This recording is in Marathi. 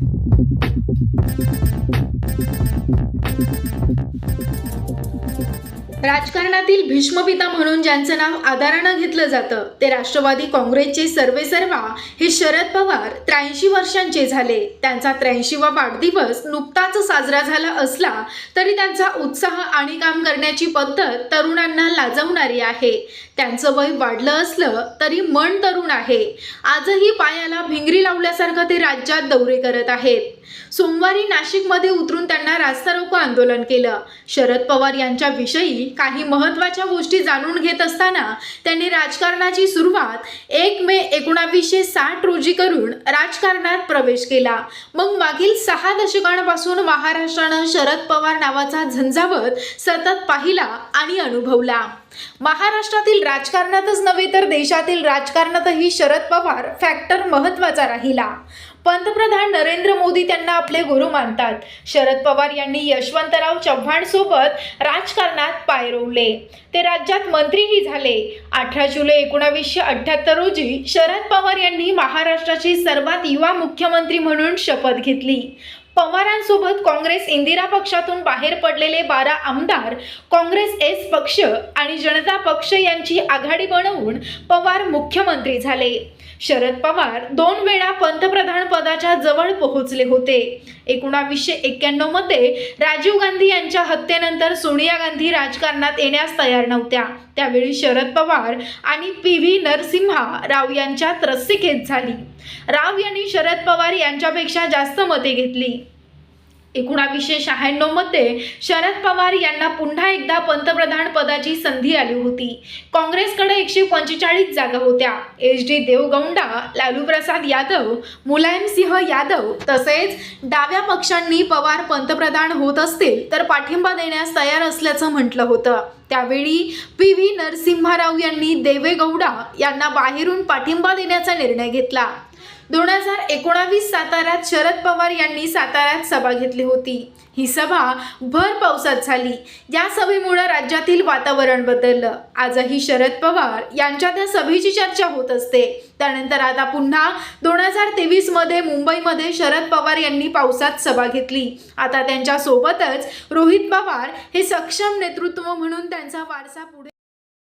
Thank you. राजकारणातील भीष्मपिता म्हणून ज्यांचं नाव आदरानं घेतलं जातं ते राष्ट्रवादी काँग्रेसचे सर्वेसर्वा हे शरद पवार त्र्याऐंशी वर्षांचे झाले. त्यांचा त्र्याऐंशीवा वाढदिवस नुकताच साजरा झाला असला तरी त्यांचा उत्साह आणि काम करण्याची पद्धत तरुणांना लाजवणारी आहे. त्यांचं वय वाढलं असलं तरी मन तरुण आहे. आजही पायाला भिंगरी लावल्यासारखं ते राज्यात दौरे करत आहेत. सोमवारी नाशिकमध्ये उतरून त्यांना रास्ता रोको आंदोलन केलं. शरद पवार यांच्याविषयी काही महत्त्वाच्या गोष्टी जाणून घेत असताना त्यांनी राजकारणाची सुरुवात एक मे एकोणावीसशे साठ रोजी करून राजकारणात प्रवेश केला. मग मागील सहा दशकांपासून महाराष्ट्रानं शरद पवार नावाचा झंझावत सतत पाहिला आणि अनुभवला. महाराष्ट्रातील राजकारणातच नव्हे तर देशातील राजकारणातही शरद पवार फॅक्टर महत्त्वाचा राहिला. पंतप्रधान नरेंद्र मोदी त्यांना आपले गुरु मानतात. शरद पवार यांनी यशवंतराव चव्हाण सोबत राजकारणात पाय रोवले. ते राज्यात मंत्रीही झाले. अठरा जुलै एकोणावीसशे अठ्ठ्याहत्तर रोजी शरद पवार यांनी महाराष्ट्राची सर्वात युवा मुख्यमंत्री म्हणून शपथ घेतली. पवारांसोबत काँग्रेस इंदिरा पक्षातून बाहेर पडलेले बारा आमदार काँग्रेस एस पक्ष आणि जनता पक्ष यांची आघाडी बनवून पवार मुख्यमंत्री झाले. शरद पवार दोन वेळा पंतप्रधान पदाच्या जवळ पोहोचले होते. एकोणावीसशे एक्क्याण्णवमध्ये राजीव गांधी यांच्या हत्येनंतर सोनिया गांधी राजकारणात येण्यास तयार नव्हत्या. त्यावेळी शरद पवार आणि पी व्ही नरसिम्हा राव यांच्यात रस्सीखेच झाली. राव यांनी शरद पवार यांच्यापेक्षा जास्त मते घेतली. एकोणावीसशे शहाण्णवमध्ये शरद पवार यांना पुन्हा एकदा पंतप्रधान पदाची संधी आली होती. काँग्रेसकडे एकशे पंचेचाळीस जागा होत्या. एच डी देवगौंडा लालू प्रसाद यादव मुलायमसिंह यादव तसेच डाव्या पक्षांनी पवार पंतप्रधान होत असतील तर पाठिंबा देण्यास तयार असल्याचं म्हटलं होतं. त्यावेळी पी व्ही नरसिंहाराव यांनी देवेगौडा यांना बाहेरून पाठिंबा देण्याचा निर्णय घेतला. दोन हजार एकोणावीस साताऱ्यात शरद पवार यांनी साताऱ्यात सभा घेतली होती. ही सभा भर पावसात झाली. या सभेमुळे राज्यातील वातावरण बदललं. आजही शरद पवार यांच्या त्या सभेची चर्चा होत असते. त्यानंतर आता पुन्हा दोन हजार तेवीसमध्ये मुंबईमध्ये शरद पवार यांनी पावसात सभा घेतली. आता त्यांच्या सोबतच रोहित पवार हे सक्षम नेतृत्व म्हणून त्यांचा वारसा पुढे